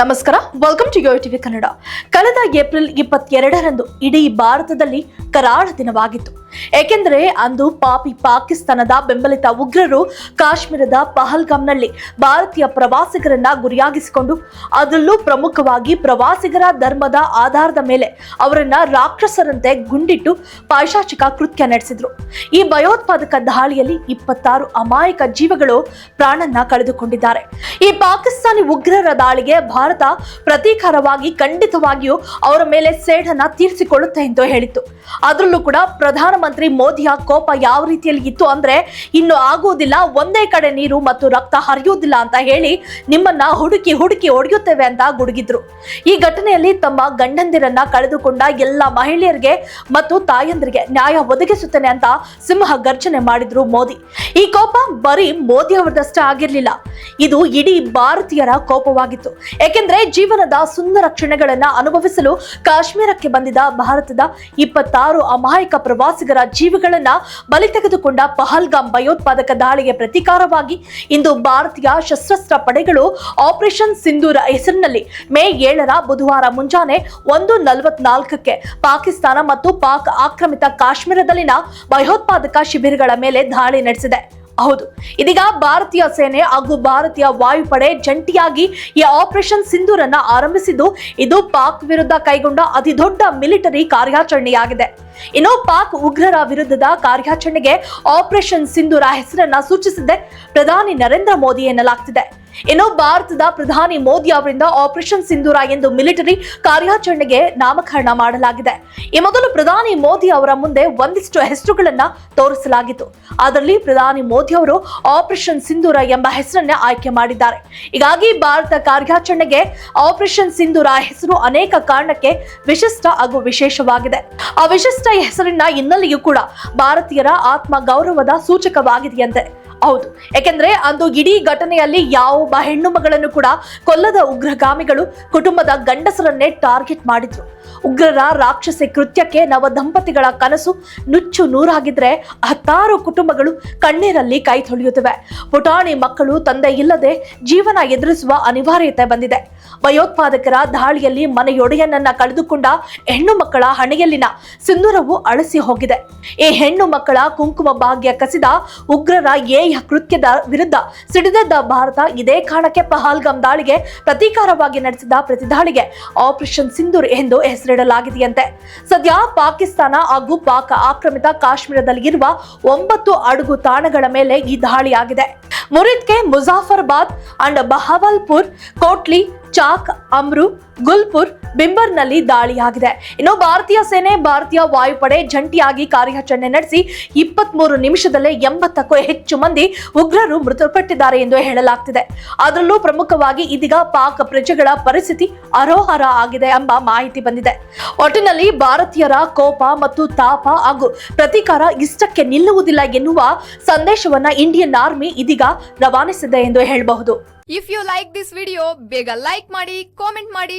ನಮಸ್ಕಾರ welcome to Yo TV Kannada ಕಳೆದ April ಇಪ್ಪತ್ತೆರಡರಂದು ಇಡೀ ಭಾರತದಲ್ಲಿ ಕರಾಳ ದಿನವಾಗಿತ್ತು. ಏಕೆಂದರೆ ಅಂದು ಪಾಪಿ ಪಾಕಿಸ್ತಾನದ ಬೆಂಬಲಿತ ಉಗ್ರರು ಕಾಶ್ಮೀರದ ಪಹಲ್ಗಾಮ್ನಲ್ಲಿ ಭಾರತೀಯ ಪ್ರವಾಸಿಗರನ್ನ ಗುರಿಯಾಗಿಸಿಕೊಂಡು ಅದರಲ್ಲೂ ಪ್ರಮುಖವಾಗಿ ಪ್ರವಾಸಿಗರ ಧರ್ಮದ ಆಧಾರದ ಮೇಲೆ ಅವರನ್ನ ರಾಕ್ಷಸರಂತೆ ಗುಂಡಿಟ್ಟು ಪೈಶಾಚಿಕ ಕೃತ್ಯ ನಡೆಸಿದ್ರು. ಈ ಭಯೋತ್ಪಾದಕ ದಾಳಿಯಲ್ಲಿ ಇಪ್ಪತ್ತಾರು ಅಮಾಯಕ ಜೀವಗಳು ಪ್ರಾಣನ್ನ ಕಳೆದುಕೊಂಡಿದ್ದಾರೆ. ಈ ಪಾಕಿಸ್ತಾನಿ ಉಗ್ರರ ದಾಳಿಗೆ ಭಾರತ ಪ್ರತೀಕಾರವಾಗಿ ಖಂಡಿತವಾಗಿಯೂ ಅವರ ಮೇಲೆ ಸೇಡನ್ನ ತೀರಿಸಿಕೊಳ್ಳುತ್ತೆ ಎಂದು ಹೇಳಿತ್ತು. ಅದರಲ್ಲೂ ಕೂಡ ಪ್ರಧಾನಮಂತ್ರಿ ಮೋದಿಯ ಕೋಪ ಯಾವ ರೀತಿಯಲ್ಲಿ ಇತ್ತು ಅಂದ್ರೆ ಇನ್ನು ಆಗುವುದಿಲ್ಲ, ಒಂದೇ ಕಡೆ ನೀರು ಮತ್ತು ರಕ್ತ ಹರಿಯುವುದಿಲ್ಲ ಅಂತ ಹೇಳಿ ನಿಮ್ಮನ್ನ ಹುಡುಕಿ ಹುಡುಕಿ ಒಡೆಯುತ್ತೇವೆ ಅಂತ ಗುಡುಗಿದ್ರು. ಈ ಘಟನೆಯಲ್ಲಿ ತಮ್ಮ ಗಂಡಂದಿರನ್ನ ಕಳೆದುಕೊಂಡ ಎಲ್ಲ ಮಹಿಳೆಯರಿಗೆ ಮತ್ತು ತಾಯಂದಿರಿಗೆ ನ್ಯಾಯ ಒದಗಿಸುತ್ತೇನೆ ಅಂತ ಸಿಂಹ ಗರ್ಜನೆ ಮಾಡಿದ್ರು ಮೋದಿ. ಈ ಕೋಪ ಬರೀ ಮೋದಿ ಅವರದಷ್ಟೇ ಆಗಿರ್ಲಿಲ್ಲ, ಇದು ಇಡೀ ಭಾರತೀಯರ ಕೋಪವಾಗಿತ್ತು. ಏಕೆಂದ್ರೆ ಜೀವನದ ಸುಂದರ ಕ್ಷಣಗಳನ್ನ ಅನುಭವಿಸಲು ಕಾಶ್ಮೀರಕ್ಕೆ ಬಂದಿದ್ದ ಭಾರತದ ಇಪ್ಪತ್ತಾರು ಅಮಾಯಕ ಪ್ರವಾಸಿಗರ ಜೀವಗಳನ್ನ ಬಲಿ ತೆಗೆದುಕೊಂಡ ಪಹಲ್ಗಾಮ್ ಭಯೋತ್ಪಾದಕ ದಾಳಿಗೆ ಪ್ರತೀಕಾರವಾಗಿ ಇಂದು ಭಾರತೀಯ ಸಶಸ್ತ್ರ ಪಡೆಗಳು ಆಪರೇಷನ್ ಸಿಂಧೂರ ಹೆಸರಿನಲ್ಲಿ ಮೇ ಏಳರ ಬುಧವಾರ ಮುಂಜಾನೆ ಒಂದು ನಲವತ್ನಾಲ್ಕಕ್ಕೆ ಪಾಕಿಸ್ತಾನ ಮತ್ತು ಪಾಕ್ ಆಕ್ರಮಿತ ಕಾಶ್ಮೀರದಲ್ಲಿನ ಭಯೋತ್ಪಾದಕ ಶಿಬಿರಗಳ ಮೇಲೆ ದಾಳಿ ನಡೆಸಿದೆ. ಹೌದು. ಇದೀಗ ಭಾರತೀಯ ಸೇನೆ ಹಾಗೂ ಭಾರತೀಯ ವಾಯುಪಡೆ ಜಂಟಿಯಾಗಿ ಈ ಆಪರೇಷನ್ ಸಿಂಧೂರನ್ನ ಆರಂಭಿಸಿದ್ದು, ಇದು ಪಾಕ್ ವಿರುದ್ಧ ಕೈಗೊಂಡ ಅತಿದೊಡ್ಡ ಮಿಲಿಟರಿ ಕಾರ್ಯಾಚರಣೆಯಾಗಿದೆ. ಇನ್ನು ಪಾಕ್ ಉಗ್ರರ ವಿರುದ್ಧದ ಕಾರ್ಯಾಚರಣೆಗೆ ಆಪರೇಷನ್ ಸಿಂಧೂರ ಹೆಸರನ್ನ ಸೂಚಿಸಿದೆ ಪ್ರಧಾನಿ ನರೇಂದ್ರ ಮೋದಿ ಎನ್ನಲಾಗ್ತಿದೆ. ಇನ್ನು ಭಾರತದ ಪ್ರಧಾನಿ ಮೋದಿ ಅವರಿಂದ ಆಪರೇಷನ್ ಸಿಂಧೂರ ಎಂದು ಮಿಲಿಟರಿ ಕಾರ್ಯಾಚರಣೆಗೆ ನಾಮಕರಣ ಮಾಡಲಾಗಿದೆ. ಈ ಮೊದಲು ಪ್ರಧಾನಿ ಮೋದಿ ಅವರ ಮುಂದೆ ಒಂದಿಷ್ಟು ಹೆಸರುಗಳನ್ನ ತೋರಿಸಲಾಗಿತ್ತು. ಅದರಲ್ಲಿ ಪ್ರಧಾನಿ ಮೋದಿ ಅವರು ಆಪರೇಷನ್ ಸಿಂಧೂರ ಎಂಬ ಹೆಸರನ್ನೇ ಆಯ್ಕೆ ಮಾಡಿದ್ದಾರೆ. ಹೀಗಾಗಿ ಭಾರತ ಕಾರ್ಯಾಚರಣೆಗೆ ಆಪರೇಷನ್ ಸಿಂಧೂರ ಹೆಸರು ಅನೇಕ ಕಾರಣಕ್ಕೆ ವಿಶಿಷ್ಟ ಹಾಗೂ ವಿಶೇಷವಾಗಿದೆ. ಆ ವಿಶಿಷ್ಟ ಹೆಸರಿನ ಹಿನ್ನೆಲೆಯೂ ಕೂಡ ಭಾರತೀಯರ ಆತ್ಮ ಗೌರವದ ಸೂಚಕವಾಗಿದೆಯಂತೆ. ಹೌದು. ಯಾಕೆಂದ್ರೆ ಅಂದು ಇಡೀ ಘಟನೆಯಲ್ಲಿ ಯಾವೊಬ್ಬ ಹೆಣ್ಣು ಮಗಳನ್ನು ಕೂಡ ಕೊಲ್ಲದ ಉಗ್ರಗಾಮಿಗಳು ಕುಟುಂಬದ ಗಂಡಸರನ್ನೇ ಟಾರ್ಗೆಟ್ ಮಾಡಿದ್ರು. ಉಗ್ರರ ರಾಕ್ಷಸಿ ಕೃತ್ಯಕ್ಕೆ ನವ ದಂಪತಿಗಳ ಕನಸು ನುಚ್ಚು ನೂರಾಗಿದ್ರೆ ಹತ್ತಾರು ಕುಟುಂಬಗಳು ಕಣ್ಣೀರಲ್ಲಿ ಕೈ ತೊಳೆಯುತ್ತವೆ. ಪುಟಾಣಿ ಮಕ್ಕಳು ತಂದೆ ಇಲ್ಲದೆ ಜೀವನ ಎದುರಿಸುವ ಅನಿವಾರ್ಯತೆ ಬಂದಿದೆ. ಭಯೋತ್ಪಾದಕರ ದಾಳಿಯಲ್ಲಿ ಮನೆಯೊಡೆಯನನ್ನ ಕಳೆದುಕೊಂಡ ಹೆಣ್ಣು ಮಕ್ಕಳ ಹಣೆಯಲ್ಲಿನ ಸಿಂಧೂರವು ಅಳಸಿ ಹೋಗಿದೆ. ಈ ಹೆಣ್ಣು ಮಕ್ಕಳ ಕುಂಕುಮ ಭಾಗ್ಯ ಕಸಿದ ಉಗ್ರರ ಏಯ ಕೃತ್ಯದ ವಿರುದ್ಧ ಸಿಡಿದದ್ದ ಭಾರತ ಇದೇ ಕಾರಣಕ್ಕೆ ಪಹಲ್ಗಾಮ್ ದಾಳಿಗೆ ಪ್ರತೀಕಾರವಾಗಿ ನಡೆಸಿದ ಪ್ರತಿದಾಳಿಗೆ ಆಪರೇಷನ್ ಸಿಂಧೂರ್ ಎಂದು ಹೆಸರಿಡಲಾಗಿದೆಯಂತೆ. ಸದ್ಯ ಪಾಕಿಸ್ತಾನ ಹಾಗೂ ಪಾಕ್ ಆಕ್ರಮಿತ ಕಾಶ್ಮೀರದಲ್ಲಿರುವ ಒಂಬತ್ತು ಅಡುಗು ತಾಣಗಳ ಮೇಲೆ ಈ ದಾಳಿಯಾಗಿದೆ. ಮುರಿದ್ಕೆ ಮುಜಾಫರ್ಬಾದ್ ಅಂಡ್ ಬಹವಲ್ಪುರ್, ಕೋಟ್ಲಿ, ಚಾಕ್, ಅಮ್ರು ಗುಲ್ಪುರ್ ಬಿಂಬರ್ನಲ್ಲಿ ದಾಳಿಯಾಗಿದೆ ಇನ್ನು ಭಾರತೀಯ ಸೇನೆ, ಭಾರತೀಯ ವಾಯುಪಡೆ ಜಂಟಿಯಾಗಿ ಕಾರ್ಯಾಚರಣೆ ನಡೆಸಿ ಇಪ್ಪತ್ತ್ ಮೂರು ನಿಮಿಷದಲ್ಲೇ ಎಂಬತ್ತಕ್ಕೂ ಹೆಚ್ಚು ಮಂದಿ ಉಗ್ರರು ಮೃತಪಟ್ಟಿದ್ದಾರೆ ಎಂದು ಹೇಳಲಾಗ್ತಿದೆ. ಅದರಲ್ಲೂ ಪ್ರಮುಖವಾಗಿ ಇದೀಗ ಪಾಕ್ ಪ್ರಜೆಗಳ ಪರಿಸ್ಥಿತಿ ಅರೋಹರ ಆಗಿದೆ ಎಂಬ ಮಾಹಿತಿ ಬಂದಿದೆ. ಒಟ್ಟಿನಲ್ಲಿ ಭಾರತೀಯರ ಕೋಪ ಮತ್ತು ತಾಪ ಹಾಗೂ ಪ್ರತೀಕಾರ ಇಷ್ಟಕ್ಕೆ ನಿಲ್ಲುವುದಿಲ್ಲ ಎನ್ನುವ ಸಂದೇಶವನ್ನ ಇಂಡಿಯನ್ ಆರ್ಮಿ ಇದೀಗ ರವಾನಿಸಿದೆ ಎಂದು ಹೇಳಬಹುದು. If you like this video ಬೇಗ ಲೈಕ್ ಮಾಡಿ ಕಾಮೆಂಟ್ ಮಾಡಿ